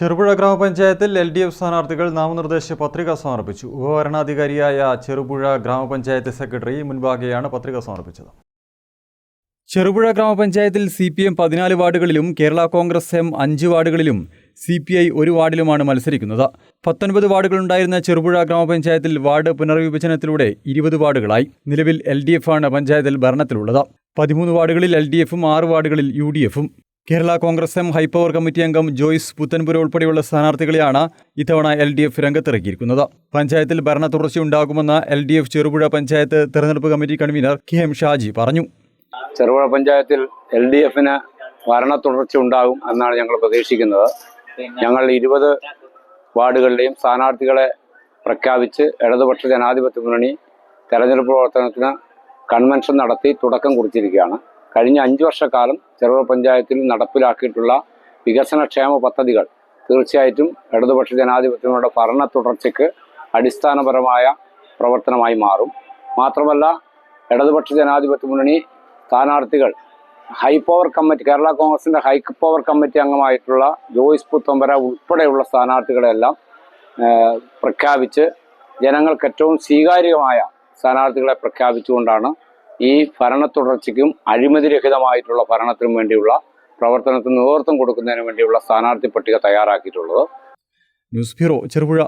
ചെറുപുഴ ഗ്രാമപഞ്ചായത്തിൽ L D F സ്ഥാനാർത്ഥികൾ നാമനിർദ്ദേശ പത്രിക സമർപ്പിച്ചു. ഉപഭരണാധികാരിയായ ചെറുപുഴ ഗ്രാമപഞ്ചായത്ത് സെക്രട്ടറി മുൻപാകെയാണ് പത്രിക സമർപ്പിച്ചത്. ചെറുപുഴ ഗ്രാമപഞ്ചായത്തിൽ സി പി എം പതിനാല് വാർഡുകളിലും കേരള കോൺഗ്രസ് എം അഞ്ച് വാർഡുകളിലും സി പി ഐ ഒരു വാർഡിലുമാണ് മത്സരിക്കുന്നത്. പത്തൊൻപത് വാർഡുകളുണ്ടായിരുന്ന ചെറുപുഴ ഗ്രാമപഞ്ചായത്തിൽ വാർഡ് പുനർവിഭജനത്തിലൂടെ ഇരുപത് വാർഡുകളായി. നിലവിൽ എൽ ഡി എഫ് ആണ് പഞ്ചായത്തിൽ ഭരണത്തിലുള്ളത്. പതിമൂന്ന് വാർഡുകളിൽ എൽ ഡി എഫും ആറ് വാർഡുകളിൽ യു ഡി എഫും. Kerala Congress M high power committee അംഗം ജോയ്സ് പുത്തൻപുര ഉൾപ്പെടെയുള്ള സ്ഥാനാർത്ഥികളെയാണ് ഇത്തവണ എൽ ഡി എഫ് രംഗത്തിറക്കിയിരിക്കുന്നത്. പഞ്ചായത്തിൽ ഭരണ തുടർച്ചയുണ്ടാകുമെന്ന് L D F Cherupuzha panchayat തെരഞ്ഞെടുപ്പ് committee convener K M Shaji പറഞ്ഞു. ചെറുപുഴ പഞ്ചായത്തിൽ എൽ ഡി എഫിന് ഭരണ തുടർച്ച ഉണ്ടാകും എന്നാണ് ഞങ്ങൾ പ്രതീക്ഷിക്കുന്നത്. ഞങ്ങൾ ഇരുപത് വാർഡുകളിലെയും സ്ഥാനാർത്ഥികളെ പ്രഖ്യാപിച്ച് ഇടതുപക്ഷ ജനാധിപത്യ മുന്നണി തെരഞ്ഞെടുപ്പ് പ്രവർത്തനത്തിന് കൺവെൻഷൻ നടത്തി തുടക്കം കുറിച്ചിരിക്കുകയാണ്. കഴിഞ്ഞ അഞ്ചു വർഷക്കാലം ചെറുപുഴ പഞ്ചായത്തിൽ നടപ്പിലാക്കിയിട്ടുള്ള വികസനക്ഷേമ പദ്ധതികൾ തീർച്ചയായിട്ടും ഇടതുപക്ഷ ജനാധിപത്യങ്ങളുടെ ഭരണ തുടർച്ചയ്ക്ക് അടിസ്ഥാനപരമായ പ്രവർത്തനമായി മാറും. മാത്രമല്ല ഇടതുപക്ഷ ജനാധിപത്യ മുന്നണി സ്ഥാനാർത്ഥികൾ ഹൈ പവർ കമ്മിറ്റി കേരള കോൺഗ്രസിന്റെ ഹൈ പവർ കമ്മിറ്റി അംഗമായിട്ടുള്ള ജോയിസ് പുത്തമ്പര ഉൾപ്പെടെയുള്ള സ്ഥാനാർത്ഥികളെല്ലാം പ്രഖ്യാപിച്ച് ജനങ്ങൾക്ക് ഏറ്റവും സ്വീകാര്യമായ സ്ഥാനാർത്ഥികളെ പ്രഖ്യാപിച്ചുകൊണ്ടാണ് ഈ ഭരണ തുടർച്ചയ്ക്കും അഴിമതിരഹിതമായിട്ടുള്ള ഭരണത്തിനും വേണ്ടിയുള്ള പ്രവർത്തനത്തിന് നേതൃത്വം കൊടുക്കുന്നതിന് വേണ്ടിയുള്ള സ്ഥാനാർത്ഥി പട്ടിക തയ്യാറാക്കിയിട്ടുള്ളത്. News bureau Cherupuzha.